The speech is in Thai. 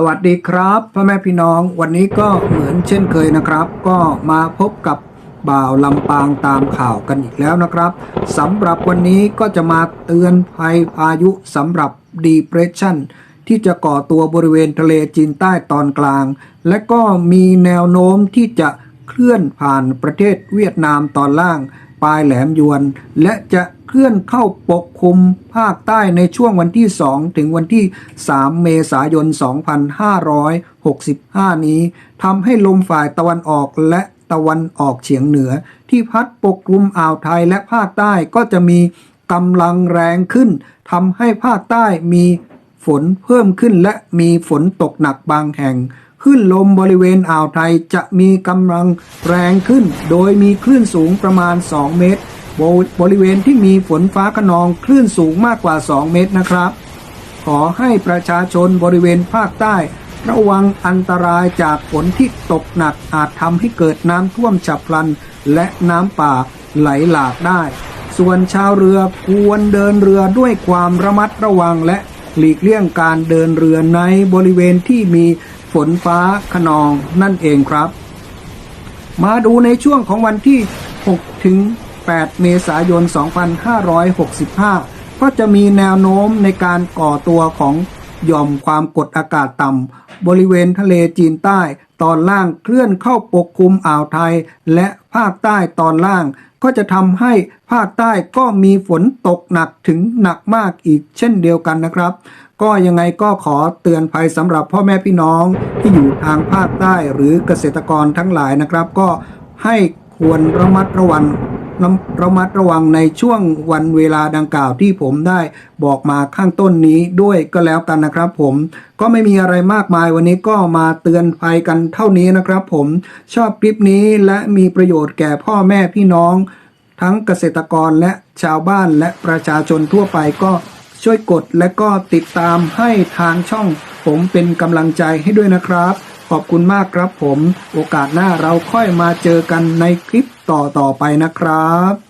สวัสดีครับพ่อแม่พี่น้องวันนี้ก็เหมือนเช่นเคยนะครับ ก็มาพบกับบ่าวลำปางตามข่าวกันอีกแล้วนะครับสำหรับวันนี้ก็จะมาเตือนภัยพายุสำหรับ Depression ที่จะก่อตัวบริเวณทะเลจีนใต้ตอนกลาง และก็มีแนวโน้มที่จะเคลื่อนผ่านประเทศเวียดนามตอนล่าง ปลายแหลมยวน และจะเคลื่อนเข้าปกคลุมภาคใต้ในช่วงวันที่ 2 ถึงวันที่ 3 เมษายน 2565 นี้ทำให้ลมฝ่ายตะวันออกและตะวันออกเฉียงเหนือ ที่พัดปกคลุมอ่าวไทยและภาคใต้ก็จะมีกำลังแรงขึ้นทำให้ภาคใต้มีฝนเพิ่มขึ้นและมีฝนตกหนักบางแห่ง คลื่นลมบริเวณอ่าวไทยจะมีกำลังแรงขึ้น โดยมีคลื่นสูงประมาณ 2 เมตร บริเวณที่มีฝนฟ้าขนองคลื่นสูงมากกว่า 2 เมตรนะครับ ขอให้ประชาชนบริเวณภาคใต้ ระวังอันตรายจากฝนที่ตกหนักอาจทำให้เกิดน้ำท่วมฉับพลัน และน้ำป่าไหลหลากได้ ส่วนชาวเรือควรเดินเรือด้วยความระมัดระวังและหลีกเลี่ยงการเดินเรือในบริเวณที่มี ฝนฟ้าขนองนั่นเองครับ มาดูในช่วงของวันที่ 6 ถึง 8 เมษายน 2565 ก็จะมีแนวโน้มในการก่อตัวของหย่อมความกดอากาศต่ำบริเวณทะเลจีนใต้ตอนล่างเคลื่อนเข้าปกคลุมอ่าวไทย และภาคใต้ตอนล่าง ก็จะทำให้ภาคใต้ก็มีฝนตกหนักถึงหนักมากอีกเช่นเดียวกันนะครับ ก็ยังไงก็ขอเตือนภัยสำหรับพ่อแม่พี่น้องที่อยู่ทางภาคใต้หรือเกษตรกรทั้งหลายนะครับ ก็ให้ควรระมัดระวังระระมัดระวังในช่วงวันเวลาดังกล่าวที่ผมได้บอกมาข้างต้นนี้ด้วยก็แล้วกันนะครับผมก็ไม่มีอะไรมากมายวันนี้ก็มาเตือนภัยกันเท่านี้นะครับผมชอบคลิปนี้และมีประโยชน์แก่พ่อแม่พี่น้อง ทั้งเกษตรกรและชาวบ้านและประชาชนทั่วไปก็ ช่วยกดและก็ติดตามให้ทางช่อง ผมเป็นกำลังใจให้ด้วยนะครับ ขอบคุณมากครับผม โอกาสหน้าเราค่อยมาเจอกันในคลิปต่อๆไปนะครับ